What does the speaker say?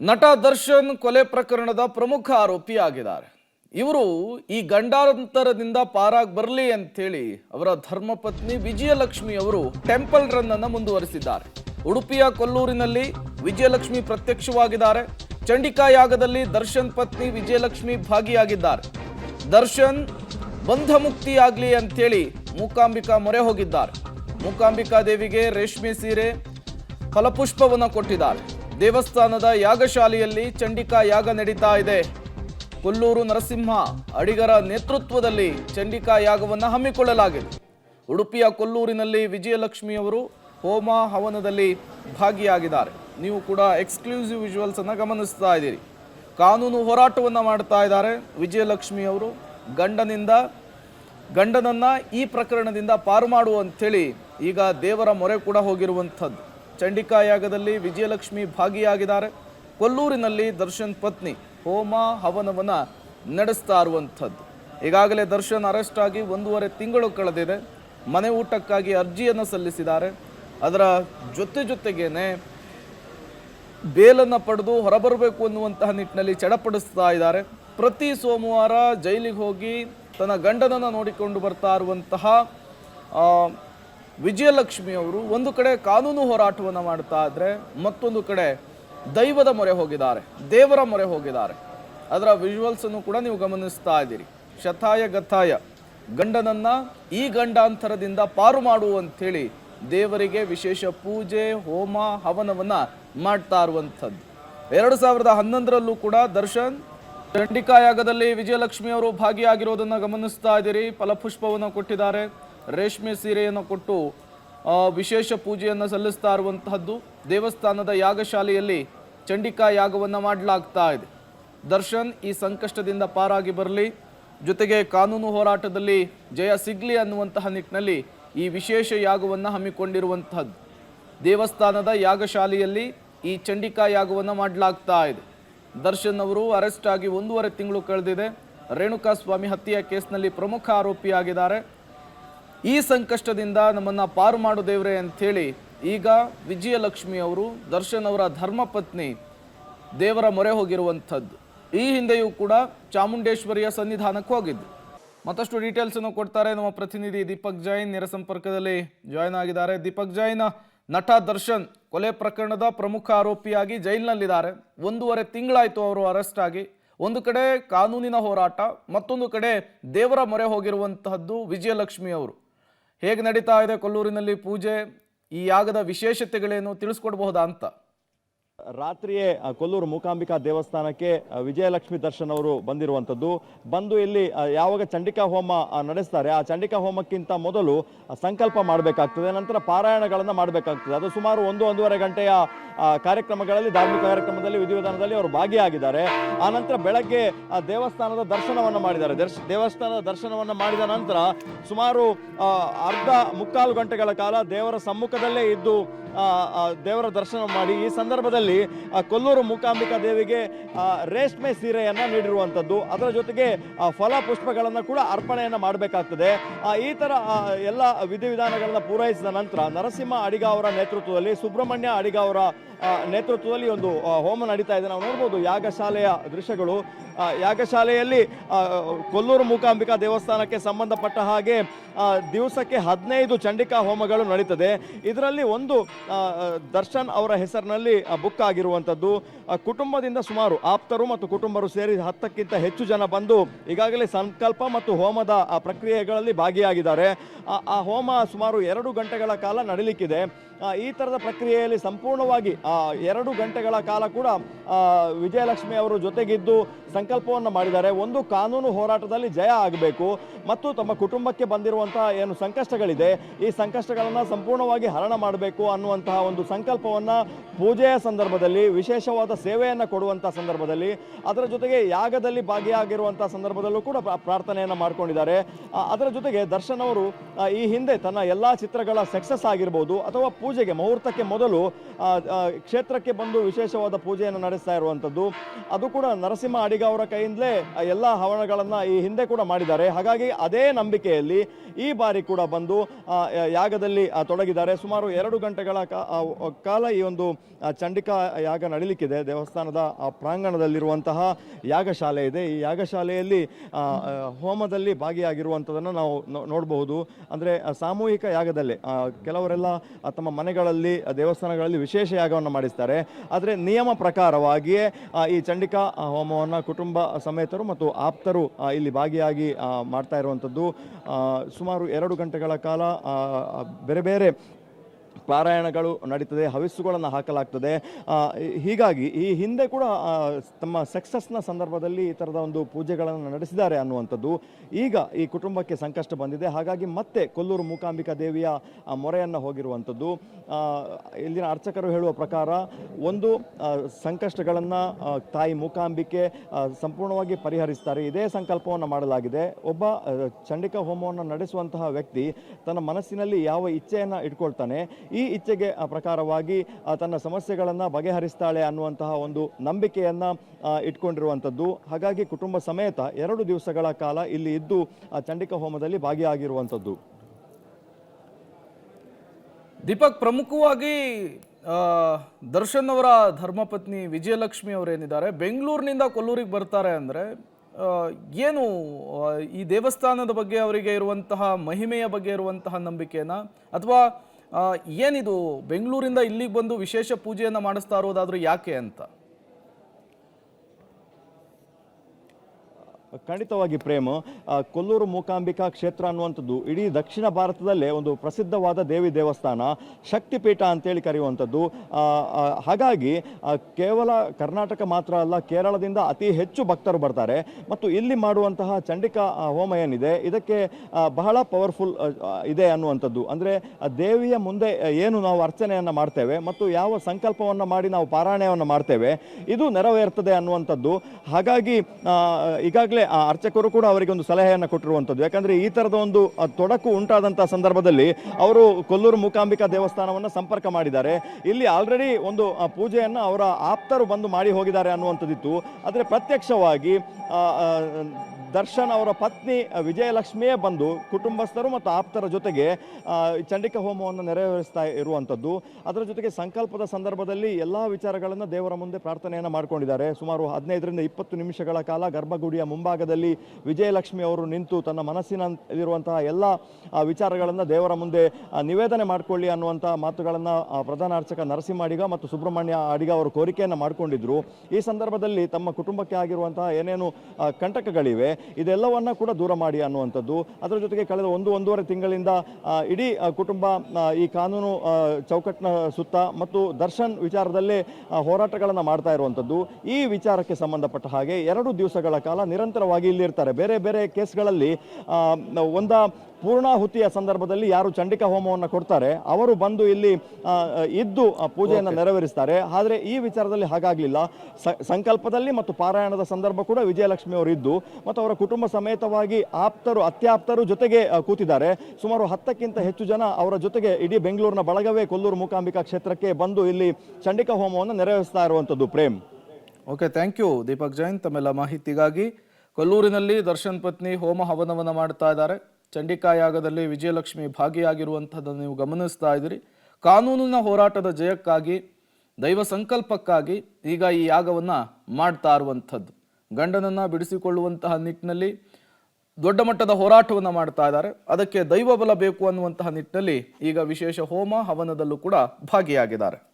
ನಟ ದರ್ಶನ್ ಕೊಲೆ ಪ್ರಕರಣದ ಪ್ರಮುಖ ಆರೋಪಿಯಾಗಿದ್ದಾರೆ. ಇವರು ಈ ಗಂಡಾಂತರದಿಂದ ಪಾರಾಗ್ ಬರಲಿ ಅಂತೇಳಿ ಅವರ ಧರ್ಮಪತ್ನಿ ವಿಜಯಲಕ್ಷ್ಮಿ ಅವರು ಟೆಂಪಲ್ ರನ್ ಅನ್ನು ಮುಂದುವರಿಸಿದ್ದಾರೆ. ಉಡುಪಿಯ ಕೊಲ್ಲೂರಿನಲ್ಲಿ ವಿಜಯಲಕ್ಷ್ಮಿ ಪ್ರತ್ಯಕ್ಷವಾಗಿದ್ದಾರೆ. ಚಂಡಿಕಾ ಯಾಗದಲ್ಲಿ ದರ್ಶನ್ ಪತ್ನಿ ವಿಜಯಲಕ್ಷ್ಮಿ ಭಾಗಿಯಾಗಿದ್ದಾರೆ. ದರ್ಶನ್ ಬಂಧ ಮುಕ್ತಿಯಾಗ್ಲಿ ಅಂತೇಳಿ ಮೂಕಾಂಬಿಕಾ ಮೊರೆ ಹೋಗಿದ್ದಾರೆ. ಮೂಕಾಂಬಿಕಾ ದೇವಿಗೆ ರೇಷ್ಮೆ ಸೀರೆ, ಫಲಪುಷ್ಪವನ್ನು ಕೊಟ್ಟಿದ್ದಾರೆ. ದೇವಸ್ಥಾನದ ಯಾಗಶಾಲೆಯಲ್ಲಿ ಚಂಡಿಕಾ ಯಾಗ ನಡೀತಾ ಇದೆ. ಕೊಲ್ಲೂರು ನರಸಿಂಹ ಅಡಿಗರ ನೇತೃತ್ವದಲ್ಲಿ ಚಂಡಿಕಾ ಯಾಗವನ್ನು ಹಮ್ಮಿಕೊಳ್ಳಲಾಗಿದೆ. ಉಡುಪಿಯ ಕೊಲ್ಲೂರಿನಲ್ಲಿ ವಿಜಯಲಕ್ಷ್ಮಿಯವರು ಹೋಮ ಹವನದಲ್ಲಿ ಭಾಗಿಯಾಗಿದ್ದಾರೆ. ನೀವು ಕೂಡ ಎಕ್ಸ್ಕ್ಲೂಸಿವ್ ವಿಜುವಲ್ಸ್ ಅನ್ನ ಗಮನಿಸ್ತಾ ಇದ್ದೀರಿ. ಕಾನೂನು ಹೋರಾಟವನ್ನು ಮಾಡ್ತಾ ಇದ್ದಾರೆ ವಿಜಯಲಕ್ಷ್ಮಿಯವರು ಗಂಡನಿಂದ, ಗಂಡನನ್ನ ಈ ಪ್ರಕರಣದಿಂದ ಪಾರು ಮಾಡು ಅಂಥೇಳಿ ಈಗ ದೇವರ ಮೊರೆ ಕೂಡ ಹೋಗಿರುವಂಥದ್ದು. ಚಂಡಿಕಾ ಯಾಗದಲ್ಲಿ ವಿಜಯಲಕ್ಷ್ಮಿ ಭಾಗಿಯಾಗಿದ್ದಾರೆ. ಕೊಲ್ಲೂರಿನಲ್ಲಿ ದರ್ಶನ್ ಪತ್ನಿ ಹೋಮ ಹವನವನ್ನ ನಡೆಸ್ತಾ ಇರುವಂಥದ್ದು. ಈಗಾಗಲೇ ದರ್ಶನ್ ಅರೆಸ್ಟ್ ಆಗಿ ಒಂದೂವರೆ ತಿಂಗಳು ಕಳೆದಿದೆ. ಮನೆ ಊಟಕ್ಕಾಗಿ ಅರ್ಜಿಯನ್ನು ಸಲ್ಲಿಸಿದ್ದಾರೆ. ಅದರ ಜೊತೆ ಜೊತೆಗೇನೆ ಬೇಲನ್ನು ಪಡೆದು ಹೊರಬರಬೇಕು ಅನ್ನುವಂತಹ ನಿಟ್ಟಿನಲ್ಲಿ ಚಡಪಡಿಸ್ತಾ ಇದ್ದಾರೆ. ಪ್ರತಿ ಸೋಮವಾರ ಜೈಲಿಗೆ ಹೋಗಿ ತನ್ನ ಗಂಡನನ್ನು ನೋಡಿಕೊಂಡು ಬರ್ತಾ ಇರುವಂತಹ ವಿಜಯಲಕ್ಷ್ಮಿ ಅವರು ಒಂದು ಕಡೆ ಕಾನೂನು ಹೋರಾಟವನ್ನು ಮಾಡ್ತಾ ಇದ್ರೆ ಮತ್ತೊಂದು ಕಡೆ ದೈವದ ಮೊರೆ ಹೋಗಿದ್ದಾರೆ, ದೇವರ ಮೊರೆ ಹೋಗಿದ್ದಾರೆ. ಅದರ ವಿಜುವಲ್ಸ್ ಅನ್ನು ಕೂಡ ನೀವು ಗಮನಿಸ್ತಾ ಇದ್ದೀರಿ. ಶತಾಯ ಗತಾಯ, ಗಂಡನನ್ನ ಈ ಗಂಡಾಂತರದಿಂದ ಪಾರು ಮಾಡು ಅಂಥೇಳಿ ದೇವರಿಗೆ ವಿಶೇಷ ಪೂಜೆ, ಹೋಮ, ಹವನವನ್ನ ಮಾಡ್ತಾ ಇರುವಂಥದ್ದು. ಎರಡು ಸಾವಿರದ ಹನ್ನೊಂದರಲ್ಲೂ ಕೂಡ ದರ್ಶನ್ ಚಂಡಿಕಾಯಾಗದಲ್ಲಿ ವಿಜಯಲಕ್ಷ್ಮಿ ಅವರು ಭಾಗಿಯಾಗಿರೋದನ್ನ ಗಮನಿಸ್ತಾ ಇದ್ದೀರಿ. ಫಲಪುಷ್ಪವನ್ನು ಕೊಟ್ಟಿದ್ದಾರೆ. ರೇಷ್ಮೆ ಸೀರೆಯನ್ನು ಕೊಟ್ಟು ವಿಶೇಷ ಪೂಜೆಯನ್ನು ಸಲ್ಲಿಸ್ತಾ ಇರುವಂತಹದ್ದು ದೇವಸ್ಥಾನದ ಯಾಗಶಾಲೆಯಲ್ಲಿ ಚಂಡಿಕಾ ಯಾಗವನ್ನು ಮಾಡಲಾಗ್ತಾ ಇದೆ. ದರ್ಶನ್ ಈ ಸಂಕಷ್ಟದಿಂದ ಪಾರಾಗಿ ಬರಲಿ. ಜೊತೆಗೆ ಕಾನೂನು ಹೋರಾಟದಲ್ಲಿ ಜಯ ಸಿಗ್ಲಿ ಅನ್ನುವಂತಹ ನಿಟ್ಟಿನಲ್ಲಿ ಈ ವಿಶೇಷ ಯಾಗವನ್ನು ಹಮ್ಮಿಕೊಂಡಿರುವಂತಹದ್ದು. ದೇವಸ್ಥಾನದ ಯಾಗಶಾಲೆಯಲ್ಲಿ ಈ ಚಂಡಿಕಾ ಯಾಗವನ್ನು ಮಾಡಲಾಗ್ತಾ ಇದೆ. ದರ್ಶನ್ ಅವರು ಅರೆಸ್ಟ್ ಆಗಿ ಒಂದೂವರೆ ತಿಂಗಳು ಕಳೆದಿದೆ. ರೇಣುಕಾ ಸ್ವಾಮಿ ಹತ್ಯೆಯ ಕೇಸ್ನಲ್ಲಿ ಪ್ರಮುಖ ಆರೋಪಿಯಾಗಿದ್ದಾರೆ. ಈ ಸಂಕಷ್ಟದಿಂದ ನಮ್ಮನ್ನು ಪಾರು ಮಾಡು ದೇವ್ರೆ ಅಂಥೇಳಿ ಈಗ ವಿಜಯಲಕ್ಷ್ಮಿ ಅವರು, ದರ್ಶನ್ ಅವರ ಧರ್ಮಪತ್ನಿ ದೇವರ ಮೊರೆ ಹೋಗಿರುವಂಥದ್ದು. ಈ ಹಿಂದೆಯೂ ಕೂಡ ಚಾಮುಂಡೇಶ್ವರಿಯ ಸನ್ನಿಧಾನಕ್ಕೆ ಹೋಗಿದ್ದು. ಮತ್ತಷ್ಟು ಡೀಟೇಲ್ಸ್ ಅನ್ನು ಕೊಡ್ತಾರೆ ನಮ್ಮ ಪ್ರತಿನಿಧಿ ದೀಪಕ್ ಜೈನ್. ನೇರ ಸಂಪರ್ಕದಲ್ಲಿ ಜಾಯ್ನ್ ಆಗಿದ್ದಾರೆ. ದೀಪಕ್ ಜೈನ್, ನಟ ದರ್ಶನ್ ಕೊಲೆ ಪ್ರಕರಣದ ಪ್ರಮುಖ ಆರೋಪಿಯಾಗಿ ಜೈಲಿನಲ್ಲಿದ್ದಾರೆ. ಒಂದೂವರೆ ತಿಂಗಳಾಯಿತು ಅವರು ಅರೆಸ್ಟ್ ಆಗಿ. ಒಂದು ಕಡೆ ಕಾನೂನಿನ ಹೋರಾಟ, ಮತ್ತೊಂದು ಕಡೆ ದೇವರ ಮೊರೆ ಹೋಗಿರುವಂತಹದ್ದು ವಿಜಯಲಕ್ಷ್ಮಿ ಅವರು. ಹೇಗೆ ನಡೀತಾ ಇದೆ ಕೊಲ್ಲೂರಿನಲ್ಲಿ ಪೂಜೆ ಈ ಯಾಗದ ವಿಶೇಷತೆಗಳೇನು ತಿಳಿಸ್ಕೊಡ್ಬಹುದಾ ಅಂತ? ರಾತ್ರಿಯೇ ಕೊಲ್ಲೂರು ಮೂಕಾಂಬಿಕಾ ದೇವಸ್ಥಾನಕ್ಕೆ ವಿಜಯಲಕ್ಷ್ಮಿ ದರ್ಶನ್ ಅವರು ಬಂದಿರುವಂಥದ್ದು. ಬಂದು ಇಲ್ಲಿ ಯಾವಾಗ ಚಂಡಿಕಾ ಹೋಮ ನಡೆಸ್ತಾರೆ, ಆ ಚಂಡಿಕಾ ಹೋಮಕ್ಕಿಂತ ಮೊದಲು ಸಂಕಲ್ಪ ಮಾಡಬೇಕಾಗ್ತದೆ, ನಂತರ ಪಾರಾಯಣಗಳನ್ನು ಮಾಡಬೇಕಾಗ್ತದೆ. ಅದು ಸುಮಾರು ಒಂದು, ಒಂದೂವರೆ ಗಂಟೆಯ ಕಾರ್ಯಕ್ರಮಗಳಲ್ಲಿ, ಧಾರ್ಮಿಕ ಕಾರ್ಯಕ್ರಮದಲ್ಲಿ, ವಿಧಿವಿಧಾನದಲ್ಲಿ ಅವರು ಭಾಗಿಯಾಗಿದ್ದಾರೆ. ಆ ನಂತರ ಬೆಳಗ್ಗೆ ದೇವಸ್ಥಾನದ ದರ್ಶನವನ್ನು ಮಾಡಿದ್ದಾರೆ. ದರ್ಶ, ದೇವಸ್ಥಾನದ ದರ್ಶನವನ್ನು ಮಾಡಿದ ನಂತರ ಸುಮಾರು ಅರ್ಧ ಮುಕ್ಕಾಲು ಗಂಟೆಗಳ ಕಾಲ ದೇವರ ಸಮ್ಮುಖದಲ್ಲೇ ಇದ್ದು ದೇವರ ದರ್ಶನ ಮಾಡಿ ಈ ಸಂದರ್ಭದಲ್ಲಿ ಕೊಲ್ಲೂರು ಮೂಕಾಂಬಿಕಾ ದೇವಿಗೆ ರೇಷ್ಮೆ ಸೀರೆಯನ್ನ ನೀಡಿರುವಂಥದ್ದು. ಅದರ ಜೊತೆಗೆ ಫಲ ಪುಷ್ಪಗಳನ್ನು ಕೂಡ ಅರ್ಪಣೆಯನ್ನ ಮಾಡಬೇಕಾಗ್ತದೆ. ಈ ಥರ ಎಲ್ಲ ವಿಧಿವಿಧಾನಗಳನ್ನ ಪೂರೈಸಿದ ನಂತರ ನರಸಿಂಹ ಅಡಿಗ ಅವರ ನೇತೃತ್ವದಲ್ಲಿ, ಸುಬ್ರಹ್ಮಣ್ಯ ಅಡಿಗ ಅವರ ನೇತೃತ್ವದಲ್ಲಿ ಒಂದು ಹೋಮ ನಡೀತಾ ಇದೆ. ನಾವು ನೋಡ್ಬೋದು ಯಾಗಶಾಲೆಯ ದೃಶ್ಯಗಳು. ಯಾಗಶಾಲೆಯಲ್ಲಿ ಕೊಲ್ಲೂರು ಮೂಕಾಂಬಿಕಾ ದೇವಸ್ಥಾನಕ್ಕೆ ಸಂಬಂಧಪಟ್ಟ ಹಾಗೆ ದಿವಸಕ್ಕೆ ಹದಿನೈದು ಚಂಡಿಕಾ ಹೋಮಗಳು ನಡೀತದೆ. ಇದರಲ್ಲಿ ಒಂದು ದರ್ಶನ್ ಅವರ ಹೆಸರಿನಲ್ಲಿ ಬುಕ್ ಆಗಿರುವಂಥದ್ದು. ಕುಟುಂಬದಿಂದ ಸುಮಾರು ಆಪ್ತರು ಮತ್ತು ಕುಟುಂಬರು ಸೇರಿ ಹತ್ತಕ್ಕಿಂತ ಹೆಚ್ಚು ಜನ ಬಂದು ಈಗಾಗಲೇ ಸಂಕಲ್ಪ ಮತ್ತು ಹೋಮದ ಪ್ರಕ್ರಿಯೆಗಳಲ್ಲಿ ಭಾಗಿಯಾಗಿದ್ದಾರೆ. ಆ- ಹೋಮ ಸುಮಾರು ಎರಡು ಗಂಟೆಗಳ ಕಾಲ ನಡೀಲಿಕ್ಕಿದೆ. ಈ ಥರದ ಪ್ರಕ್ರಿಯೆಯಲ್ಲಿ ಸಂಪೂರ್ಣವಾಗಿ ಎರಡು ಗಂಟೆಗಳ ಕಾಲ ಕೂಡ ವಿಜಯಲಕ್ಷ್ಮಿ ಅವರು ಜೊತೆಗಿದ್ದು ಸಂಕಲ್ಪವನ್ನು ಮಾಡಿದ್ದಾರೆ. ಒಂದು ಕಾನೂನು ಹೋರಾಟದಲ್ಲಿ ಜಯ ಆಗಬೇಕು ಮತ್ತು ತಮ್ಮ ಕುಟುಂಬಕ್ಕೆ ಬಂದಿರುವಂತಹ ಏನು ಸಂಕಷ್ಟಗಳಿದೆ, ಈ ಸಂಕಷ್ಟಗಳನ್ನು ಸಂಪೂರ್ಣವಾಗಿ ಹರಣ ಮಾಡಬೇಕು ಅನ್ನುವಂತಹ ಒಂದು ಸಂಕಲ್ಪವನ್ನು ಪೂಜೆಯ ಸಂದರ್ಭದಲ್ಲಿ, ವಿಶೇಷವಾದ ಸೇವೆಯನ್ನು ಕೊಡುವಂಥ ಸಂದರ್ಭದಲ್ಲಿ, ಅದರ ಜೊತೆಗೆ ಯಾಗದಲ್ಲಿ ಭಾಗಿಯಾಗಿರುವಂಥ ಸಂದರ್ಭದಲ್ಲೂ ಕೂಡ ಪ್ರಾ- ಪ್ರಾರ್ಥನೆಯನ್ನು ಮಾಡ್ಕೊಂಡಿದ್ದಾರೆ. ಅದರ ಜೊತೆಗೆ ದರ್ಶನ್ ಅವರು ಈ ಹಿಂದೆ ತನ್ನ ಎಲ್ಲ ಚಿತ್ರಗಳ ಸಕ್ಸಸ್ ಆಗಿರ್ಬೋದು ಅಥವಾ ಪೂಜೆಗೆ, ಮುಹೂರ್ತಕ್ಕೆ ಮೊದಲು ಕ್ಷೇತ್ರಕ್ಕೆ ಬಂದು ವಿಶೇಷವಾದ ಪೂಜೆಯನ್ನು ನಡೆಸ್ತಾ ಇರುವಂಥದ್ದು ಅದು ಕೂಡ ನರಸಿಂಹ ಅಡಿಗ ಅವರ ಕೈಯಿಂದಲೇ ಎಲ್ಲ ಹವನಗಳನ್ನು ಈ ಹಿಂದೆ ಕೂಡ ಮಾಡಿದ್ದಾರೆ. ಹಾಗಾಗಿ ಅದೇ ನಂಬಿಕೆಯಲ್ಲಿ ಈ ಬಾರಿ ಕೂಡ ಬಂದು ಯಾಗದಲ್ಲಿ ತೊಡಗಿದ್ದಾರೆ. ಸುಮಾರು ಎರಡು ಗಂಟೆಗಳ ಕಾಲ ಈ ಒಂದು ಚಂಡಿಕಾ ಯಾಗ ನಡೀಲಿಕ್ಕಿದೆ. ದೇವಸ್ಥಾನದ, ಆ, ಪ್ರಾಂಗಣದಲ್ಲಿರುವಂತಹ ಯಾಗಶಾಲೆ ಇದೆ. ಈ ಯಾಗಶಾಲೆಯಲ್ಲಿ ಹೋಮದಲ್ಲಿ ಭಾಗಿಯಾಗಿರುವಂಥದ್ದನ್ನು ನಾವು ನೋಡಬಹುದು. ಅಂದರೆ ಸಾಮೂಹಿಕ ಯಾಗದಲ್ಲಿ ಕೆಲವರೆಲ್ಲ ತಮ್ಮ ಮನೆಗಳಲ್ಲಿ ದೇವಸ್ಥಾನಗಳಲ್ಲಿ ವಿಶೇಷ ಯಾಗವನ್ನು ಮಾಡಿಸ್ತಾರೆ. ಆದರೆ, ನಿಯಮ ಪ್ರಕಾರವಾಗಿಯೇ ಈ ಚಂಡಿಕಾ ಹೋಮವನ್ನು ಕುಟುಂಬ ಸಮೇತರು ಮತ್ತು ಆಪ್ತರು ಇಲ್ಲಿ ಭಾಗಿಯಾಗಿ ಮಾಡ್ತಾ ಇರುವಂಥದ್ದು. ಸುಮಾರು ಎರಡು ಗಂಟೆಗಳ ಕಾಲ ಬೇರೆ ಬೇರೆ ಪಾರಾಯಣಗಳು ನಡೀತದೆ, ಹವಿಸ್ಸುಗಳನ್ನು ಹಾಕಲಾಗ್ತದೆ. ಹೀಗಾಗಿ ಈ ಹಿಂದೆ ಕೂಡ ತಮ್ಮ ಸಕ್ಸಸ್ನ ಸಂದರ್ಭದಲ್ಲಿ ಈ ಥರದ ಒಂದು ಪೂಜೆಗಳನ್ನು ನಡೆಸಿದ್ದಾರೆ ಅನ್ನುವಂಥದ್ದು. ಈಗ ಈ ಕುಟುಂಬಕ್ಕೆ ಸಂಕಷ್ಟ ಬಂದಿದೆ. ಹಾಗಾಗಿ ಮತ್ತೆ ಕೊಲ್ಲೂರು ಮೂಕಾಂಬಿಕಾ ದೇವಿಯ ಮೊರೆಯನ್ನು ಹೋಗಿರುವಂಥದ್ದು. ಇಲ್ಲಿನ ಅರ್ಚಕರು ಹೇಳುವ ಪ್ರಕಾರ ಒಂದು ಸಂಕಷ್ಟಗಳನ್ನು ತಾಯಿ ಮೂಕಾಂಬಿಕೆ ಸಂಪೂರ್ಣವಾಗಿ ಪರಿಹರಿಸ್ತಾರೆ. ಇದೇ ಸಂಕಲ್ಪವನ್ನು ಮಾಡಲಾಗಿದೆ. ಒಬ್ಬ ಚಂಡಿಕಾ ಹೋಮವನ್ನು ನಡೆಸುವಂತಹ ವ್ಯಕ್ತಿ ತನ್ನ ಮನಸ್ಸಿನಲ್ಲಿ ಯಾವ ಇಚ್ಛೆಯನ್ನು ಇಟ್ಕೊಳ್ತಾನೆ. ಇಚ್ಛೆಗೆ ಆ, ಪ್ರಕಾರವಾಗಿ ತನ್ನ ಸಮಸ್ಯೆಗಳನ್ನು ಬಗೆಹರಿಸ್ತಾಳೆ ಅನ್ನುವಂತಹ ಒಂದು ನಂಬಿಕೆಯನ್ನು ಇಟ್ಕೊಂಡಿರುವಂಥದ್ದು. ಹಾಗಾಗಿ ಕುಟುಂಬ ಸಮೇತ ಎರಡು ದಿವಸಗಳ ಕಾಲ ಇಲ್ಲಿ ಇದ್ದು ಚಂಡಿಕಾ ಹೋಮದಲ್ಲಿ ಭಾಗಿಯಾಗಿರುವಂಥದ್ದು. ದೀಪಕ್ ಪ್ರಮುಖವಾಗಿ ದರ್ಶನ್ ಅವರ ಧರ್ಮಪತ್ನಿ ವಿಜಯಲಕ್ಷ್ಮಿ ಅವರೇನಿದ್ದಾರೆ ಬೆಂಗಳೂರಿನಿಂದ ಕೊಲ್ಲೂರಿಗೆ ಬರ್ತಾರೆ ಅಂದರೆ ಏನು ಈ ದೇವಸ್ಥಾನದ ಬಗ್ಗೆ ಅವರಿಗೆ ಇರುವಂತಹ ಮಹಿಮೆಯ ಬಗ್ಗೆ ಇರುವಂತಹ ನಂಬಿಕೆನ ಅಥವಾ ಏನಿದು ಬೆಂಗಳೂರಿಂದ ಇಲ್ಲಿಗೆ ಬಂದು ವಿಶೇಷ ಪೂಜೆಯನ್ನು ಮಾಡಿಸ್ತಾ ಇರೋದಾದ್ರೂ ಯಾಕೆ ಅಂತ? ಖಂಡಿತವಾಗಿ ಪ್ರೇಮ್. ಕೊಲ್ಲೂರು ಮೂಕಾಂಬಿಕಾ ಕ್ಷೇತ್ರ ಅನ್ನುವಂಥದ್ದು ಇಡೀ ದಕ್ಷಿಣ ಭಾರತದಲ್ಲೇ ಒಂದು ಪ್ರಸಿದ್ಧವಾದ ದೇವಿ ದೇವಸ್ಥಾನ, ಶಕ್ತಿಪೀಠ ಅಂತೇಳಿ ಕರೆಯುವಂಥದ್ದು. ಹಾಗಾಗಿ ಕೇವಲ ಕರ್ನಾಟಕ ಮಾತ್ರ ಅಲ್ಲ, ಕೇರಳದಿಂದ ಅತಿ ಹೆಚ್ಚು ಭಕ್ತರು ಬರ್ತಾರೆ. ಮತ್ತು ಇಲ್ಲಿ ಮಾಡುವಂತಹ ಚಂಡಿಕಾ ಹೋಮ ಏನಿದೆ, ಇದಕ್ಕೆ ಬಹಳ ಪವರ್ಫುಲ್ ಇದೆ ಅನ್ನುವಂಥದ್ದು. ಅಂದರೆ ದೇವಿಯ ಮುಂದೆ ಏನು ನಾವು ಅರ್ಚನೆಯನ್ನು ಮಾಡ್ತೇವೆ ಮತ್ತು ಯಾವ ಸಂಕಲ್ಪವನ್ನು ಮಾಡಿ ನಾವು ಪಾರಾಯಣವನ್ನು ಮಾಡ್ತೇವೆ, ಇದು ನೆರವೇರ್ತದೆ ಅನ್ನುವಂಥದ್ದು. ಹಾಗಾಗಿ ಈಗಾಗಲೇ ಆ ಅರ್ಚಕರು ಕೂಡ ಅವರಿಗೆ ಒಂದು ಸಲಹೆಯನ್ನು ಕೊಟ್ಟಿರುವಂಥದ್ದು. ಯಾಕಂದರೆ ಈ ಥರದ ಒಂದು ತೊಡಕು ಉಂಟಾದಂಥ ಸಂದರ್ಭದಲ್ಲಿ ಅವರು ಕೊಲ್ಲೂರು ಮೂಕಾಂಬಿಕಾ ದೇವಸ್ಥಾನವನ್ನು ಸಂಪರ್ಕ ಮಾಡಿದ್ದಾರೆ. ಇಲ್ಲಿ ಆಲ್ರೆಡಿ ಒಂದು ಪೂಜೆಯನ್ನು ಅವರ ಆಪ್ತರು ಬಂದು ಮಾಡಿ ಹೋಗಿದ್ದಾರೆ ಅನ್ನುವಂಥದ್ದಿತ್ತು. ಆದರೆ ಪ್ರತ್ಯಕ್ಷವಾಗಿ ದರ್ಶನ್ ಅವರ ಪತ್ನಿ ವಿಜಯಲಕ್ಷ್ಮಿಯೇ ಬಂದು ಕುಟುಂಬಸ್ಥರು ಮತ್ತು ಆಪ್ತರ ಜೊತೆಗೆ ಚಂಡಿಕ ಹೋಮವನ್ನು ನೆರವೇರಿಸ್ತಾ ಇರುವಂಥದ್ದು. ಅದರ ಜೊತೆಗೆ ಸಂಕಲ್ಪದ ಸಂದರ್ಭದಲ್ಲಿ ಎಲ್ಲ ವಿಚಾರಗಳನ್ನು ದೇವರ ಮುಂದೆ ಪ್ರಾರ್ಥನೆಯನ್ನು ಮಾಡ್ಕೊಂಡಿದ್ದಾರೆ. ಸುಮಾರು ಹದಿನೈದರಿಂದ ಇಪ್ಪತ್ತು ನಿಮಿಷಗಳ ಕಾಲ ಗರ್ಭಗುಡಿಯ ಮುಂಭಾಗದಲ್ಲಿ ವಿಜಯಲಕ್ಷ್ಮಿ ಅವರು ನಿಂತು ತನ್ನ ಮನಸ್ಸಿನಲ್ಲಿರುವಂತಹ ಎಲ್ಲ ವಿಚಾರಗಳನ್ನು ದೇವರ ಮುಂದೆ ನಿವೇದನೆ ಮಾಡಿಕೊಳ್ಳಿ ಅನ್ನುವಂಥ ಮಾತುಗಳನ್ನು ಪ್ರಧಾನ ಅರ್ಚಕ ನರಸಿಂಹ ಅಡಿಗ ಮತ್ತು ಸುಬ್ರಹ್ಮಣ್ಯ ಅಡಿಗ ಅವರು ಕೋರಿಕೆಯನ್ನು ಮಾಡಿಕೊಂಡಿದ್ರು. ಈ ಸಂದರ್ಭದಲ್ಲಿ ತಮ್ಮ ಕುಟುಂಬಕ್ಕೆ ಆಗಿರುವಂತಹ ಏನೇನು ಕಂಟಕಗಳಿವೆ, ಇದೆಲ್ಲವನ್ನ ಕೂಡ ದೂರ ಮಾಡಿ ಅನ್ನುವಂಥದ್ದು. ಅದರ ಜೊತೆಗೆ ಕಳೆದ ಒಂದು, ಒಂದೂವರೆ ತಿಂಗಳಿಂದ ಇಡೀ ಕುಟುಂಬ ಈ ಕಾನೂನು ಚೌಕಟ್ಟಿನ ಸುತ್ತ ಮತ್ತು ದರ್ಶನ್ ವಿಚಾರದಲ್ಲೇ ಹೋರಾಟಗಳನ್ನು ಮಾಡ್ತಾ ಇರುವಂಥದ್ದು. ಈ ವಿಚಾರಕ್ಕೆ ಸಂಬಂಧಪಟ್ಟ ಹಾಗೆ ಎರಡು ದಿವಸಗಳ ಕಾಲ ನಿರಂತರವಾಗಿ ಇಲ್ಲಿರ್ತಾರೆ. ಬೇರೆ ಬೇರೆ ಕೇಸ್ಗಳಲ್ಲಿ ಒಂದ ಪೂರ್ಣಾಹುತಿಯ ಸಂದರ್ಭದಲ್ಲಿ ಯಾರು ಚಂಡಿಕಾ ಹೋಮವನ್ನು ಕೊಡ್ತಾರೆ ಅವರು ಬಂದು ಇಲ್ಲಿ ಇದ್ದು ಪೂಜೆಯನ್ನು ನೆರವೇರಿಸ್ತಾರೆ. ಆದರೆ ಈ ವಿಚಾರದಲ್ಲಿ ಹಾಗಾಗಲಿಲ್ಲ. ಸಂಕಲ್ಪದಲ್ಲಿ ಮತ್ತು ಪಾರಾಯಣದ ಸಂದರ್ಭ ಕೂಡ ವಿಜಯಲಕ್ಷ್ಮಿ ಅವರು ಇದ್ದು ಮತ್ತು ಅವರ ಕುಟುಂಬ ಸಮೇತವಾಗಿ ಆಪ್ತರು ಅತ್ಯಾಪ್ತರು ಜೊತೆಗೆ ಕೂತಿದ್ದಾರೆ. ಸುಮಾರು ಹತ್ತಕ್ಕಿಂತ ಹೆಚ್ಚು ಜನ ಅವರ ಜೊತೆಗೆ ಇಡೀ ಬೆಂಗಳೂರಿನ ಬಳಗವೇ ಕೊಲ್ಲೂರು ಮೂಕಾಂಬಿಕಾ ಕ್ಷೇತ್ರಕ್ಕೆ ಬಂದು ಇಲ್ಲಿ ಚಂಡಿಕಾ ಹೋಮವನ್ನು ನೆರವೇರಿಸ್ತಾ ಇರುವಂಥದ್ದು Prem. Okay thank you Deepak Jain ತಮ್ಮೆಲ್ಲ ಮಾಹಿತಿಗಾಗಿ ಕೊಲ್ಲೂರಿನಲ್ಲಿ ದರ್ಶನ್ ಪತ್ನಿ ಹೋಮ ಹವನವನ್ನು ಮಾಡ್ತಾ ಇದ್ದಾರೆ. ಚಂಡಿಕಾ ಯಾಗದಲ್ಲಿ ವಿಜಯಲಕ್ಷ್ಮಿ ಭಾಗಿಯಾಗಿರುವಂಥದ್ದನ್ನು ನೀವು ಗಮನಿಸ್ತಾ ಇದ್ದೀರಿ. ಕಾನೂನಿನ ಹೋರಾಟದ ಜಯಕ್ಕಾಗಿ, ದೈವ ಸಂಕಲ್ಪಕ್ಕಾಗಿ ಈಗ ಈ ಯಾಗವನ್ನು ಮಾಡ್ತಾ ಇರುವಂಥದ್ದು ಗಂಡನನ್ನು ಬಿಡಿಸಿಕೊಳ್ಳುವಂತಹ ನಿಟ್ಟಿನಲ್ಲಿ ದೊಡ್ಡ ಮಟ್ಟದ ಹೋರಾಟವನ್ನು ಮಾಡ್ತಾ ಇದ್ದಾರೆ. ಅದಕ್ಕೆ ದೈವ ಬಲ ಬೇಕು ಅನ್ನುವಂತಹ ನಿಟ್ಟಿನಲ್ಲಿ ಈಗ ವಿಶೇಷ ಹೋಮ ಹವನದಲ್ಲೂ ಕೂಡ ಭಾಗಿಯಾಗಿದ್ದಾರೆ.